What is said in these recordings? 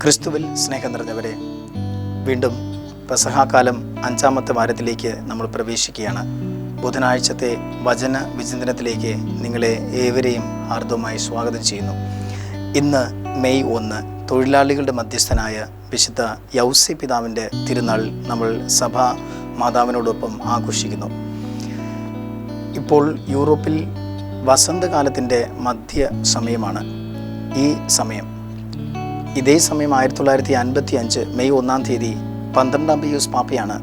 ക്രിസ്തുവിൽ സ്നേഹം നിറഞ്ഞവരെ വീണ്ടും പ്രസഹാകാലം അഞ്ചാമത്തെ വാരത്തിലേക്ക് നമ്മൾ പ്രവേശിക്കുകയാണ്. ബുധനാഴ്ചത്തെ വചന വിചിന്തനത്തിലേക്ക് നിങ്ങളെ ഏവരെയും ഹാർദവുമായി സ്വാഗതം ചെയ്യുന്നു. ഇന്ന് മെയ് ഒന്ന് തൊഴിലാളികളുടെ മധ്യസ്ഥനായ വിശുദ്ധ യൗസി പിതാവിന്റെ തിരുനാൾ നമ്മൾ സഭാ മാതാവിനോടൊപ്പം ആഘോഷിക്കുന്നു. ഇപ്പോൾ യൂറോപ്പിൽ വസന്തകാലത്തിന്റെ മധ്യ സമയമാണ് ഈ സമയം. ഇതേ സമയം ആയിരത്തി തൊള്ളായിരത്തി അൻപത്തി അഞ്ച് മെയ് ഒന്നാം തീയതി പന്ത്രണ്ടാം പിയൂസ് പാപ്പയാണ്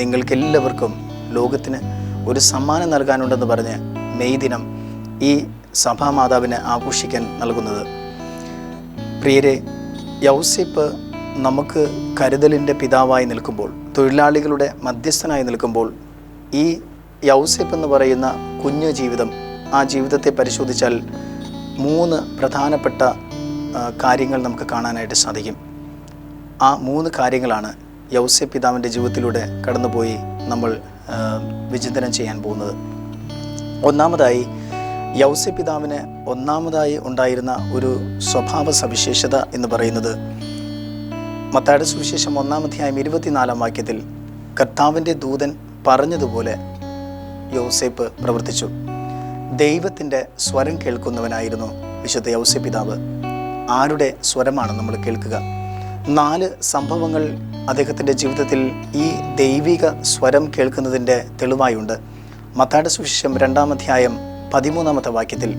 നിങ്ങൾക്കെല്ലാവർക്കും ലോകത്തിന് ഒരു സമ്മാനം നൽകാനുണ്ടെന്ന് പറഞ്ഞ് മെയ് ദിനം ഈ സഭാമാതാവിന് ആഘോഷിക്കാൻ നൽകുന്നത്. പ്രിയരെ യൗസിപ്പ് നമുക്ക് കരുതലിന്റെ പിതാവായി നിൽക്കുമ്പോൾ തൊഴിലാളികളുടെ മധ്യസ്ഥനായി നിൽക്കുമ്പോൾ ഈ യൗസിപ്പ് എന്ന് പറയുന്ന കുഞ്ഞു ജീവിതം ആ ജീവിതത്തെ പരിശോധിച്ചാൽ മൂന്ന് പ്രധാനപ്പെട്ട കാര്യങ്ങൾ നമുക്ക് കാണാനായിട്ട് സാധിക്കും. ആ മൂന്ന് കാര്യങ്ങളാണ് യൗസ്യ പിതാവിന്റെ ജീവിതത്തിലൂടെ കടന്നുപോയി നമ്മൾ വിചിന്തനം ചെയ്യാൻ പോകുന്നത്. ഒന്നാമതായി യൗസ്യ പിതാവിന് ഒന്നാമതായി ഉണ്ടായിരുന്ന ഒരു സ്വഭാവ സവിശേഷത എന്ന് പറയുന്നത് മത്തായുടെ സുവിശേഷം ഒന്നാം അധ്യായം ഇരുപത്തിനാലാം വാക്യത്തിൽ കർത്താവിന്റെ ദൂതൻ പറഞ്ഞതുപോലെ യൗസേപ്പ് പ്രവർത്തിച്ചു. ദൈവത്തിന്റെ സ്വരം കേൾക്കുന്നവനായിരുന്നു വിശുദ്ധ യൗസ്യ പിതാവ് ആരുടെ സ്വരമാണ് നമ്മൾ കേൾക്കുക? നാല് സംഭവങ്ങൾ അദ്ദേഹത്തിന്റെ ജീവിതത്തിൽ ഈ ദൈവിക സ്വരം കേൾക്കുന്നതിന്റെ തെളിവായുണ്ട്. മത്താട സുവിശേഷം രണ്ടാം അധ്യായം പതിമൂന്നാമത്തെ വാക്യത്തിൽ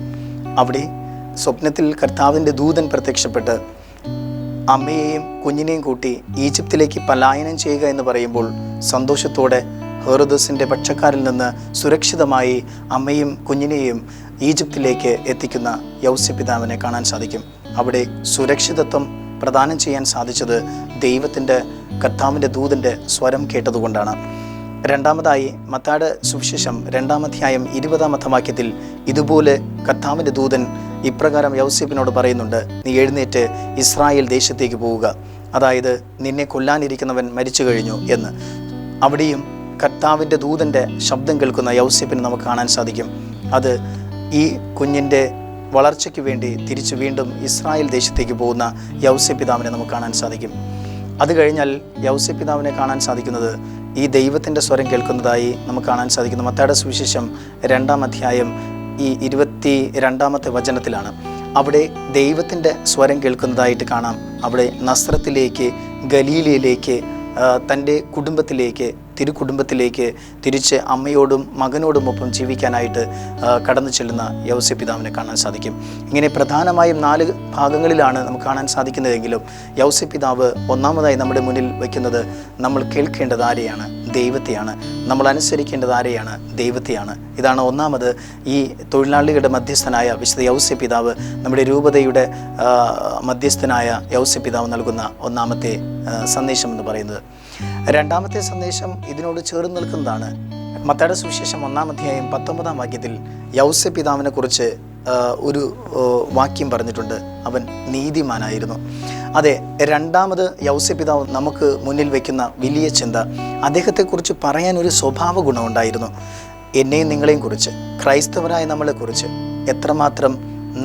അവിടെ സ്വപ്നത്തിൽ കർത്താവിന്റെ ദൂതൻ പ്രത്യക്ഷപ്പെട്ട് അമ്മയെയും കുഞ്ഞിനെയും കൂട്ടി ഈജിപ്തിലേക്ക് പലായനം ചെയ്യുക എന്ന് പറയുമ്പോൾ സന്തോഷത്തോടെ ഹെറുദസിന്റെ പക്ഷക്കാരിൽ നിന്ന് സുരക്ഷിതമായി അമ്മയും കുഞ്ഞിനെയും ഈജിപ്തിലേക്ക് എത്തിക്കുന്ന യൗസ്യപിതാവിനെ കാണാൻ സാധിക്കും. അവിടെ സുരക്ഷിതത്വം പ്രദാനം ചെയ്യാൻ സാധിച്ചത് ദൈവത്തിന്റെ കർത്താവിന്റെ ദൂതന്റെ സ്വരം കേട്ടതുകൊണ്ടാണ്. രണ്ടാമതായി മത്താട് സുവിശേഷം രണ്ടാമധ്യായം ഇരുപതാമത്തെ വാക്യത്തിൽ ഇതുപോലെ കർത്താവിന്റെ ദൂതൻ ഇപ്രകാരം യൗസേപ്പിനോട് പറയുന്നുണ്ട് നീ എഴുന്നേറ്റ് ഇസ്രായേൽ ദേശത്തേക്ക് പോവുക. അതായത് നിന്നെ കൊല്ലാനിരിക്കുന്നവൻ മരിച്ചു കഴിഞ്ഞു എന്ന്. അവിടെയും കർത്താവിന്റെ ദൂതന്റെ ശബ്ദം കേൾക്കുന്ന യൗസേപ്പിന് നമുക്ക് കാണാൻ സാധിക്കും. അത് ഈ കുഞ്ഞിന്റെ വളർച്ചയ്ക്ക് വേണ്ടി തിരിച്ചു വീണ്ടും ഇസ്രായേൽ ദേശത്തേക്ക് പോകുന്ന യൗസ്യ പിതാവിനെ നമുക്ക് കാണാൻ സാധിക്കും. അത് കഴിഞ്ഞാൽ യൗസ്യ പിതാവിനെ കാണാൻ സാധിക്കുന്നത് ഈ ദൈവത്തിന്റെ സ്വരം കേൾക്കുന്നതായി നമുക്ക് കാണാൻ സാധിക്കുന്നു. മത്തയുടെ സുവിശേഷം രണ്ടാം അധ്യായം ഈ ഇരുപത്തി രണ്ടാമത്തെ വചനത്തിലാണ്. അവിടെ ദൈവത്തിന്റെ സ്വരം കേൾക്കുന്നതായിട്ട് കാണാം. അവിടെ നസ്രത്തിലേക്ക് ഗലീലയിലേക്ക് തന്റെ കുടുംബത്തിലേക്ക് തിരുക്കുടുംബത്തിലേക്ക് തിരിച്ച് അമ്മയോടും മകനോടുമൊപ്പം ജീവിക്കാനായിട്ട് കടന്നു ചെല്ലുന്ന യൗസ്യ പിതാവിനെ കാണാൻ സാധിക്കും. ഇങ്ങനെ പ്രധാനമായും നാല് ഭാഗങ്ങളിലാണ് നമുക്ക് കാണാൻ സാധിക്കുന്നതെങ്കിലും യൗസ്യ പിതാവ് ഒന്നാമതായി നമ്മുടെ മുന്നിൽ വയ്ക്കുന്നത് നമ്മൾ കേൾക്കേണ്ടത് ആരെയാണ്? ദൈവത്തെയാണ്. നമ്മൾ അനുസരിക്കേണ്ടത് ആരെയാണ്? ദൈവത്തെയാണ്. ഇതാണ് ഒന്നാമത് ഈ തൊഴിലാളികളുടെ മധ്യസ്ഥനായ വിശുദ്ധ യൗസ്യ പിതാവ് നമ്മുടെ രൂപതയുടെ മധ്യസ്ഥനായ യൗസ്യ പിതാവ് നൽകുന്ന ഒന്നാമത്തെ സന്ദേശം എന്ന് പറയുന്നത്. രണ്ടാമത്തെ സന്ദേശം ഇതിനോട് ചേർന്ന് നിൽക്കുന്നതാണ്. മത്തയുടെ സുവിശേഷം ഒന്നാം അധ്യായം പത്തൊമ്പതാം വാക്യത്തിൽ യൗസ്യ പിതാവിനെ കുറിച്ച് ഒരു വാക്യം പറഞ്ഞിട്ടുണ്ട്. അവൻ നീതിമാനായിരുന്നു. അതെ രണ്ടാമത് യൗസ്യ പിതാവ് നമുക്ക് മുന്നിൽ വയ്ക്കുന്ന വലിയ ചിന്ത അദ്ദേഹത്തെക്കുറിച്ച് പറയാൻ ഒരു സ്വഭാവ ഗുണമുണ്ടായിരുന്നു എന്നെയും നിങ്ങളെയും കുറിച്ച് ക്രൈസ്തവരായ നമ്മളെക്കുറിച്ച് എത്രമാത്രം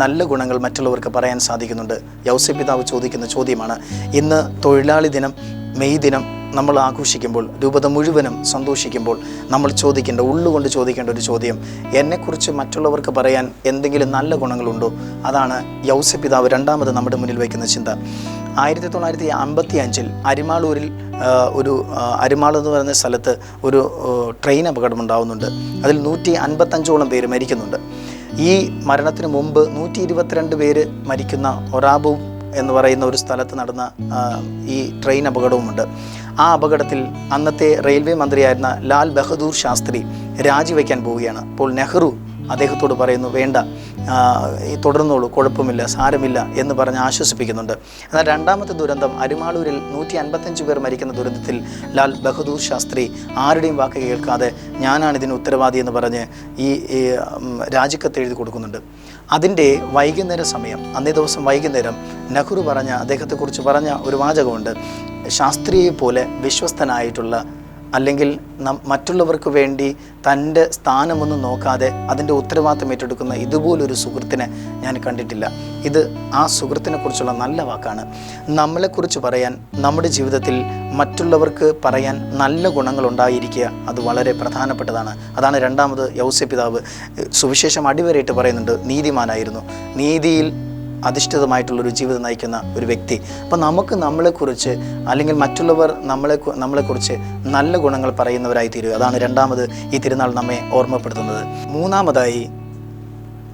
നല്ല ഗുണങ്ങൾ മറ്റുള്ളവർക്ക് പറയാൻ സാധിക്കുന്നുണ്ട്? യൗസ്യ പിതാവ് ചോദിക്കുന്ന ചോദ്യമാണ് ഇന്ന് തൊഴിലാളി ദിനം മെയ് ദിനം നമ്മൾ ആഘോഷിക്കുമ്പോൾ രൂപത മുഴുവനും സന്തോഷിക്കുമ്പോൾ നമ്മൾ ചോദിക്കേണ്ട ഉള്ളുകൊണ്ട് ചോദിക്കേണ്ട ഒരു ചോദ്യം എന്നെക്കുറിച്ച് മറ്റുള്ളവർക്ക് പറയാൻ എന്തെങ്കിലും നല്ല ഗുണങ്ങളുണ്ടോ? അതാണ് യൗസ്യ പിതാവ് രണ്ടാമത് നമ്മുടെ മുന്നിൽ വയ്ക്കുന്ന ചിന്ത. ആയിരത്തി തൊള്ളായിരത്തി അമ്പത്തി അഞ്ചിൽ അരിമാളൂരിൽ ഒരു അരിമാൾ എന്ന് പറയുന്ന സ്ഥലത്ത് ഒരു ട്രെയിൻ അപകടം ഉണ്ടാവുന്നുണ്ട് അതിൽ നൂറ്റി അൻപത്തഞ്ചോളം പേര് മരിക്കുന്നുണ്ട്. ഈ മരണത്തിന് മുമ്പ് നൂറ്റി ഇരുപത്തിരണ്ട് പേര് മരിക്കുന്ന ഒറാബും എന്ന് പറയുന്ന ഒരു സ്ഥലത്ത് നടന്ന ഈ ട്രെയിൻ അപകടവുമുണ്ട്. ആ അപകടത്തിൽ അന്നത്തെ റെയിൽവേ മന്ത്രിയായിരുന്ന ലാൽ ബഹദൂർ ശാസ്ത്രി രാജിവെക്കാൻ പോവുകയാണ്. അപ്പോൾ നെഹ്റു അദ്ദേഹത്തോട് പറയുന്നു വേണ്ട ഈ തുടർന്നോളൂ കുഴപ്പമില്ല സാരമില്ല എന്ന് പറഞ്ഞ് ആശ്വസിപ്പിക്കുന്നുണ്ട്. എന്നാൽ രണ്ടാമത്തെ ദുരന്തം അരിമാളൂരിൽ നൂറ്റി അൻപത്തഞ്ച് പേർ മരിക്കുന്ന ദുരന്തത്തിൽ ലാൽ ബഹദൂർ ശാസ്ത്രി ആരുടെയും വാക്ക് കേൾക്കാതെ ഞാനാണ് ഇതിന് ഉത്തരവാദി എന്ന് പറഞ്ഞ് ഈ രാജിക്കത്ത് എഴുതി കൊടുക്കുന്നുണ്ട്. അതിന്റെ വൈകുന്നേര സമയം അന്നേ ദിവസം വൈകുന്നേരം നെഹ്റു പറഞ്ഞ അദ്ദേഹത്തെക്കുറിച്ച് പറഞ്ഞ ഒരു വാചകമുണ്ട്. ശാസ്ത്രിയെ പോലെ വിശ്വസ്തനായിട്ടുള്ള അല്ലെങ്കിൽ മറ്റുള്ളവർക്ക് വേണ്ടി തന്റെ സ്ഥാനമൊന്നും നോക്കാതെ അതിന്റെ ഉത്തരവാദിത്തം ഏറ്റെടുക്കുന്ന ഇതുപോലൊരു സുഹൃത്തിനെ ഞാൻ കണ്ടിട്ടില്ല. ഇത് ആ സുഹൃത്തിനെ കുറിച്ചുള്ള നല്ല വാക്കാണ്. നമ്മളെക്കുറിച്ച് പറയാൻ നമ്മുടെ ജീവിതത്തിൽ മറ്റുള്ളവർക്ക് പറയാൻ നല്ല ഗുണങ്ങൾ ഉണ്ടായിരിക്കുക അത് വളരെ പ്രധാനപ്പെട്ടതാണ്. അതാണ് രണ്ടാമത് യൗസ്യ പിതാവ് സുവിശേഷം അടിവരയിട്ട് പറയുന്നുണ്ട് നീതിമാനായിരുന്നു. നീതിയിൽ അധിഷ്ഠിതമായിട്ടുള്ളൊരു ജീവിതം നയിക്കുന്ന ഒരു വ്യക്തി. അപ്പോൾ നമുക്ക് നമ്മളെക്കുറിച്ച് അല്ലെങ്കിൽ മറ്റുള്ളവർ നമ്മളെ നമ്മളെക്കുറിച്ച് നല്ല ഗുണങ്ങൾ പറയുന്നവരായി തീരുക അതാണ് രണ്ടാമത് ഈ തിരുനാൾ നമ്മെ ഓർമ്മപ്പെടുത്തുന്നത്. മൂന്നാമതായി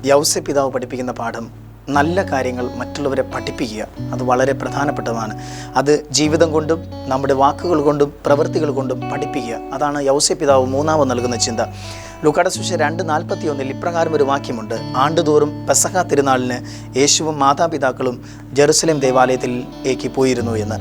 യൗസ പിതാവ് പഠിപ്പിക്കുന്ന പാഠം നല്ല കാര്യങ്ങൾ മറ്റുള്ളവരെ പഠിപ്പിക്കുക. അത് വളരെ പ്രധാനപ്പെട്ടതാണ്. അത് ജീവിതം കൊണ്ടും നമ്മുടെ വാക്കുകൾ കൊണ്ടും പ്രവൃത്തികൾ കൊണ്ടും പഠിപ്പിക്കുക. അതാണ് യൗസ്യ പിതാവ് മൂന്നാമത് നൽകുന്ന ചിന്ത. ലുക്കാട സുശ രണ്ട് നാൽപ്പത്തി ഒന്നിൽ ഇപ്രകാരം ഒരു വാക്യമുണ്ട്. ആണ്ടുതോറും പെസഹ തിരുനാളിന് യേശുവും മാതാപിതാക്കളും ജെറുസലേം ദേവാലയത്തിലേക്ക് പോയിരുന്നു എന്ന്.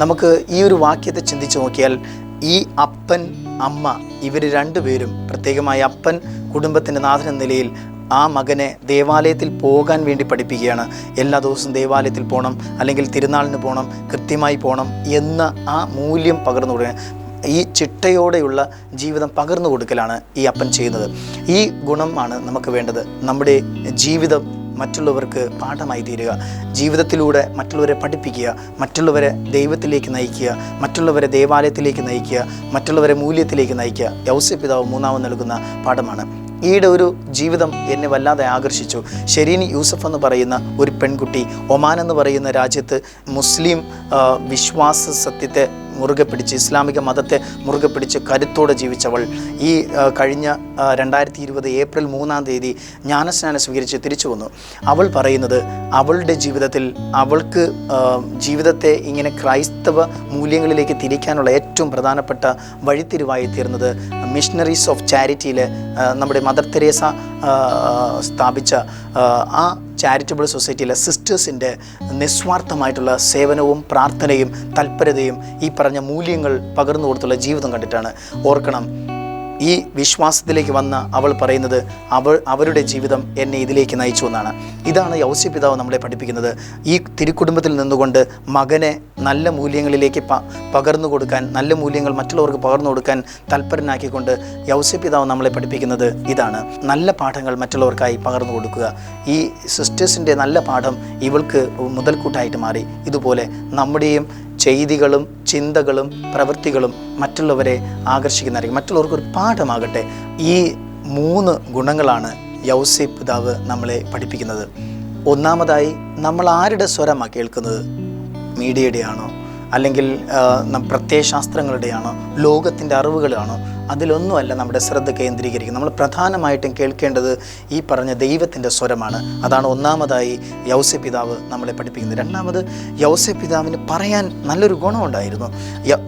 നമുക്ക് ഈ ഒരു വാക്യത്തെ ചിന്തിച്ചു നോക്കിയാൽ ഈ അപ്പൻ അമ്മ ഇവർ രണ്ടുപേരും പ്രത്യേകമായി അപ്പൻ കുടുംബത്തിന്റെ നാഥൻ നിലയിൽ ആ മകനെ ദേവാലയത്തിൽ പോകാൻ വേണ്ടി പഠിപ്പിക്കുകയാണ്. എല്ലാ ദിവസവും ദേവാലയത്തിൽ പോകണം അല്ലെങ്കിൽ തിരുനാളിന് പോകണം കൃത്യമായി പോകണം എന്ന ആ മൂല്യം പകർന്നു കൊടുക്കുക ഈ ചിട്ടയോടെയുള്ള ജീവിതം പകർന്നു കൊടുക്കലാണ് ഈ അപ്പൻ ചെയ്യുന്നത് ഈ ഗുണമാണ് നമുക്ക് വേണ്ടത്. നമ്മുടെ ജീവിതം മറ്റുള്ളവർക്ക് പാഠമായി തീരുക. ജീവിതത്തിലൂടെ മറ്റുള്ളവരെ പഠിപ്പിക്കുക മറ്റുള്ളവരെ ദൈവത്തിലേക്ക് നയിക്കുക മറ്റുള്ളവരെ ദേവാലയത്തിലേക്ക് നയിക്കുക മറ്റുള്ളവരെ മൂല്യത്തിലേക്ക് നയിക്കുക. യൗസ്യ പിതാവ് മൂന്നാമത് നൽകുന്ന പാഠമാണ്. ഈയുടെ ഒരു ജീവിതം എന്നെ വല്ലാതെ ആകർഷിച്ചു. ഷെരീൻ യൂസഫ് എന്ന് പറയുന്ന ഒരു പെൺകുട്ടി ഒമാൻ എന്ന് പറയുന്ന രാജ്യത്ത് മുസ്ലിം വിശ്വാസ സത്യത്തെ മുറുകെ പിടിച്ച് ഇസ്ലാമിക മതത്തെ മുറുകെ പിടിച്ച് കരുത്തോടെ ജീവിച്ചവൾ. ഈ കഴിഞ്ഞ രണ്ടായിരത്തി ഇരുപത് ഏപ്രിൽ മൂന്നാം തീയതി ജ്ഞാനസ്നാനം സ്വീകരിച്ച് തിരിച്ചു വന്നു. അവൾ പറയുന്നത് അവളുടെ ജീവിതത്തിൽ അവൾക്ക് ജീവിതത്തെ ഇങ്ങനെ ക്രൈസ്തവ മൂല്യങ്ങളിലേക്ക് തിരിക്കാനുള്ള ഏറ്റവും പ്രധാനപ്പെട്ട വഴിത്തിരിവായി തീർന്നത് മിഷണറീസ് ഓഫ് ചാരിറ്റിയിലെ നമ്മുടെ മദർ തെരേസ സ്ഥാപിച്ച ആ ചാരിറ്റബിൾ സൊസൈറ്റിയിലെ സിസ്റ്റേഴ്സിന്റെ നിസ്വാർത്ഥമായിട്ടുള്ള സേവനവും പ്രാർത്ഥനയും തൽപരതയും ഈ പറഞ്ഞ മൂല്യങ്ങൾ പകർന്നു കൊടുത്തുള്ള ജീവിതം കണ്ടിട്ടാണ് ഓർക്കണം. ഈ വിശ്വാസത്തിലേക്ക് വന്ന അവൾ പറയുന്നത് അവൾ അവരുടെ ജീവിതം എന്നെ ഇതിലേക്ക് നയിച്ചു എന്നാണ്. ഇതാണ് യൗസ്യ പിതാവ് നമ്മളെ പഠിപ്പിക്കുന്നത്. ഈ തിരുക്കുടുംബത്തിൽ നിന്നുകൊണ്ട് മകനെ നല്ല മൂല്യങ്ങളിലേക്ക് പ പകർന്നു കൊടുക്കാൻ നല്ല മൂല്യങ്ങൾ മറ്റുള്ളവർക്ക് പകർന്നു കൊടുക്കാൻ തൽപരനാക്കിക്കൊണ്ട് യൗസ്യപിതാവ് നമ്മളെ പഠിപ്പിക്കുന്നത് ഇതാണ്. നല്ല പാഠങ്ങൾ മറ്റുള്ളവർക്കായി പകർന്നു കൊടുക്കുക. ഈ സിസ്റ്റേഴ്സിന്റെ നല്ല പാഠം ഇവൾക്ക് മുതൽക്കൂട്ടായിട്ട് മാറി. ഇതുപോലെ നമ്മുടെയും ചെയ്തികളും ചിന്തകളും പ്രവൃത്തികളും മറ്റുള്ളവരെ ആകർഷിക്കുന്നതായിരിക്കും. മറ്റുള്ളവർക്ക് ഒരു പാഠമാകട്ടെ. ഈ മൂന്ന് ഗുണങ്ങളാണ് യൗസി പിതാവ് നമ്മളെ പഠിപ്പിക്കുന്നത്. ഒന്നാമതായി നമ്മൾ ആരുടെ സ്വരമാണ് കേൾക്കുന്നത്? മീഡിയയുടെ ആണോ അല്ലെങ്കിൽ പ്രത്യയശാസ്ത്രങ്ങളുടെയാണോ? ലോകത്തിന്റെ അറിവുകളാണോ? അതിലൊന്നുമല്ല നമ്മുടെ ശ്രദ്ധ കേന്ദ്രീകരിക്കുന്നത്. നമ്മൾ പ്രധാനമായിട്ടും കേൾക്കേണ്ടത് ഈ പറഞ്ഞ ദൈവത്തിന്റെ സ്വരമാണ്. അതാണ് ഒന്നാമതായി യൗസ്യ പിതാവ് നമ്മളെ പഠിപ്പിക്കുന്നത്. രണ്ടാമത് യൗസ്യ പിതാവിന് പറയാൻ നല്ലൊരു ഗുണമുണ്ടായിരുന്നു.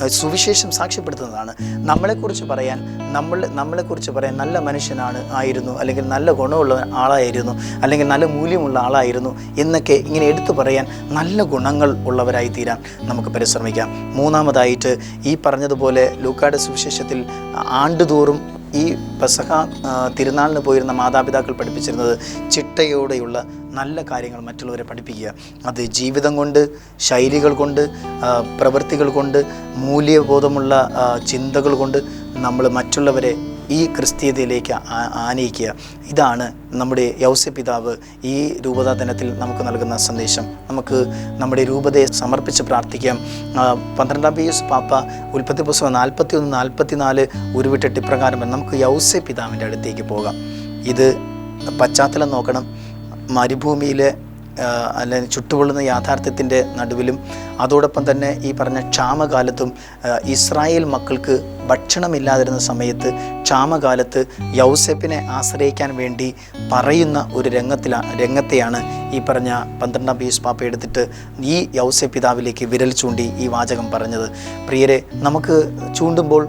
സുവിശേഷം സാക്ഷ്യപ്പെടുത്തുന്നതാണ്. നമ്മളെക്കുറിച്ച് പറയാൻ നമ്മൾ നമ്മളെക്കുറിച്ച് പറയാൻ നല്ല മനുഷ്യനാണ് ആയിരുന്നു. അല്ലെങ്കിൽ നല്ല ഗുണമുള്ള ആളായിരുന്നു. അല്ലെങ്കിൽ നല്ല മൂല്യമുള്ള ആളായിരുന്നു എന്നൊക്കെ ഇങ്ങനെ എടുത്തു പറയാൻ നല്ല ഗുണങ്ങൾ ഉള്ളവരായി തീരാൻ നമുക്ക് പരിശ്രമിക്കാം. മൂന്നാമതായിട്ട് ഈ പറഞ്ഞതുപോലെ ലൂക്കാട് സുവിശേഷത്തിൽ ആണ്ടുതോറും ഈ പെസഹ തിരുനാളിന് പോയിരുന്ന മാതാപിതാക്കൾ പഠിപ്പിച്ചിരുന്നത് ചിട്ടയോടെയുള്ള നല്ല കാര്യങ്ങൾ മറ്റുള്ളവരെ പഠിപ്പിക്കുക. അത് ജീവിതം കൊണ്ട് ശൈലികൾ കൊണ്ട് പ്രവൃത്തികൾ കൊണ്ട് മൂല്യബോധമുള്ള ചിന്തകൾ കൊണ്ട് നമ്മൾ മറ്റുള്ളവരെ ഈ ക്രിസ്തീയതയിലേക്ക് ആനയിക്കുക. ഇതാണ് നമ്മുടെ യൗസ്യ പിതാവ് ഈ രൂപതാ ദിനത്തിൽ നമുക്ക് നൽകുന്ന സന്ദേശം. നമുക്ക് നമ്മുടെ രൂപതയെ സമർപ്പിച്ച് പ്രാർത്ഥിക്കാം. പന്ത്രണ്ടാം പീസ് പാപ്പ ഉൽപ്പത്തി പുസ്തകം നാൽപ്പത്തി ഒന്ന് നാൽപ്പത്തി നാല് ഉരുവിട്ടിട്ട് ഇപ്രകാരം നമുക്ക് യൗസ്യ പിതാവിന്റെ അടുത്തേക്ക് പോകാം. ഇത് പശ്ചാത്തലം നോക്കണം. മരുഭൂമിയിലെ അല്ലെങ്കിൽ ചുട്ടുപൊള്ളുന്ന യാഥാർത്ഥ്യത്തിന്റെ നടുവിലും അതോടൊപ്പം തന്നെ ഈ പറഞ്ഞ ക്ഷാമകാലത്തും ഇസ്രായേൽ മക്കൾക്ക് ഭക്ഷണമില്ലാതിരുന്ന സമയത്ത് ക്ഷാമകാലത്ത് യൗസെപ്പിനെ ആശ്രയിക്കാൻ വേണ്ടി പറയുന്ന ഒരു രംഗത്തിലാണ് രംഗത്തെയാണ് ഈ പറഞ്ഞ പന്ത്രണ്ടാം പീസ് പാപ്പ എടുത്തിട്ട് ഈ യൗസെ പിതാവിലേക്ക് വിരൽ ചൂണ്ടി ഈ വാചകം പറഞ്ഞത്. പ്രിയരെ നമുക്ക് ചൂണ്ടുമ്പോൾ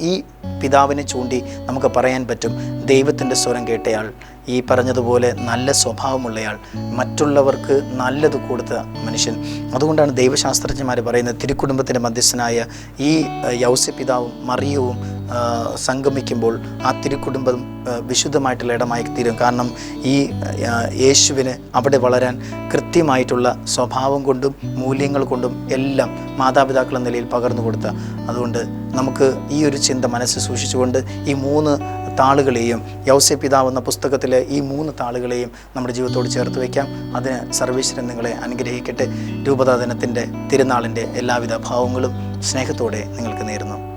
ഈ പിതാവിനെ ചൂണ്ടി നമുക്ക് പറയാൻ പറ്റും ദൈവത്തിന്റെ സ്വരം കേട്ടയാൾ ഈ പറഞ്ഞതുപോലെ നല്ല സ്വഭാവമുള്ളയാൾ മറ്റുള്ളവർക്ക് നല്ലത് കൊടുത്ത മനുഷ്യൻ. അതുകൊണ്ടാണ് ദൈവശാസ്ത്രജ്ഞന്മാർ പറയുന്നത് തിരുക്കുടുംബത്തിന്റെ മധ്യസ്ഥനായ ഈ യൗസ്യ പിതാവും മറിയവും സംഗമിക്കുമ്പോൾ ആ തിരുക്കുടുംബം വിശുദ്ധമായിട്ടുള്ള ഇടമായി തീരും. കാരണം ഈ യേശുവിന് അവിടെ വളരാൻ കൃത്യമായിട്ടുള്ള സ്വഭാവം കൊണ്ടും മൂല്യങ്ങൾ കൊണ്ടും എല്ലാം മാതാപിതാക്കൾ എന്ന നിലയിൽ പകർന്നു കൊടുത്ത. അതുകൊണ്ട് നമുക്ക് ഈ ഒരു ചിന്ത മനസ്സ് സൂക്ഷിച്ചുകൊണ്ട് ഈ മൂന്ന് താളുകളെയും യൗസെ പിതാവ് എന്ന പുസ്തകത്തിലെ ഈ മൂന്ന് താളുകളെയും നമ്മുടെ ജീവിതത്തോട് ചേർത്ത് വയ്ക്കാം. അതിന് സർവീശ്വരൻ നിങ്ങളെ അനുഗ്രഹിക്കട്ടെ. രൂപതാ ദിനത്തിന്റെ തിരുനാളിന്റെ എല്ലാവിധ ഭാവങ്ങളും സ്നേഹത്തോടെ നിങ്ങൾക്ക് നേരുന്നു.